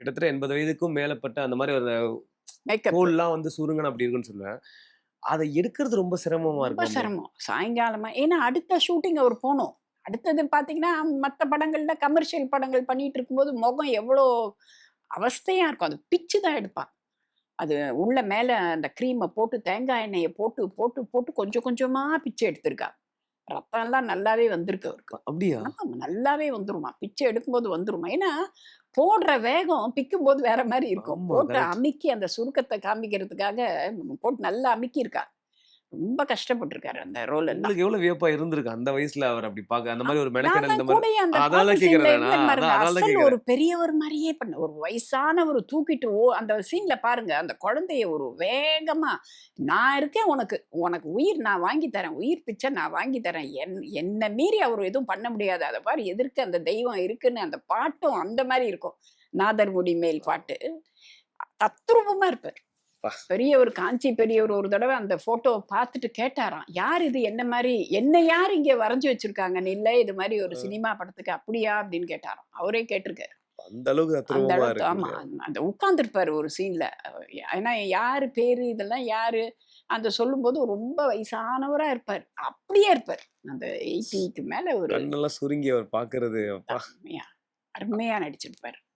கிட்டத்தட்ட எண்பது வயதுக்கும் மேலப்பட்ட அந்த மாதிரி ஒரு தோல்லாம் வந்து சுருங்கணும் அப்படி இருக்குன்னு சொல்லுவேன். அதை எடுக்கிறது ரொம்ப சிரமமா ரொம்ப இருக்கும் சிரமம். சாயங்காலமா ஏன்னா அடுத்த ஷூட்டிங் அவர் போகணும். அடுத்தது பாத்தீங்கன்னா மற்ற படங்கள்ல கமர்ஷியல் படங்கள் பண்ணிட்டு இருக்கும்போது முகம் எவ்வளோ அவஸ்தையா இருக்கும். அது பிச்சு தான் எடுப்பான். அது உள்ள மேல அந்த க்ரீமை போட்டு தேங்காய் எண்ணெயை போட்டு போட்டு போட்டு கொஞ்சம் கொஞ்சமா பிச்சை எடுத்திருக்கா. ரத்தம் எல்லாம் நல்லாவே வந்திருக்கு அவருக்கு. அப்படியா? நல்லாவே வந்துருமா. பிச்சை எடுக்கும்போது வந்துருமா. ஏன்னா போடுற வேகம் பிக்கும் போது வேற மாதிரி இருக்கும். போட்டு. அமுக்கி அந்த சுருக்கத்தை காமிக்கிறதுக்காக போட்டு நல்லா அமுக்கி இருக்கா ரொம்ப கஷ்டப்பட்டிருக்காரு அந்த ரோல் உங்களுக்கு எவ்வளவு வியப்பா இருந்திருக்கு? அந்த வயசுல அவர் அப்படி பாக்க அந்த மாதிரி ஒரு மெனக்கெடல் இந்த மாதிரி அதால கேக்குறேன். ஒரு பெரியவர் மாதிரியே பண்ண ஒரு வயசானவர் தூக்கிட்டு ஓ அந்த சீன்ல பாருங்க அந்த குழந்தைய ஒரு வேகமா நான் இருக்கேன் உனக்கு உனக்கு உயிர் நான் வாங்கி தரேன் உயிர் பிச்சை நான் வாங்கி தரேன் என் என்னை மீறி அவர் எதுவும் பண்ண முடியாது. அதை பாரு எதிர்க்க அந்த தெய்வம் இருக்குன்னு அந்த பாட்டும் அந்த மாதிரி இருக்கும். நாதர்முடி மேல் பாட்டு. தத்ரூபமா இருப்பார். பெரியவர் காஞ்சி பெரியவர் ஒரு தடவை அந்த போட்டோவை பார்த்துட்டு கேட்டாராம் யார் இது? என்ன மாதிரி? என்ன யார் இங்க வரைஞ்சு வச்சிருக்காங்கன்னு இல்ல இது மாதிரி ஒரு சினிமா படத்துக்கு அப்படியா? அப்படின்னு கேட்டாராம். அவரே கேட்டிருக்காரு. அந்த அளவுக்கு அந்த அளவுக்கு ஆமா அந்த- உட்கார்ந்துருப்பாரு ஒரு சீன்ல ஏன்னா யாரு பேரு? இதெல்லாம் யாரு? அந்த சொல்லும்போது ரொம்ப வயசானவரா இருப்பார். அப்படியே இருப்பார். அந்த எயிட்டிக்கு மேல ஒரு கண்ணெல்லாம் சுருங்கி அவர் பாக்குறது அருமையா நடிச்சிருப்பாரு.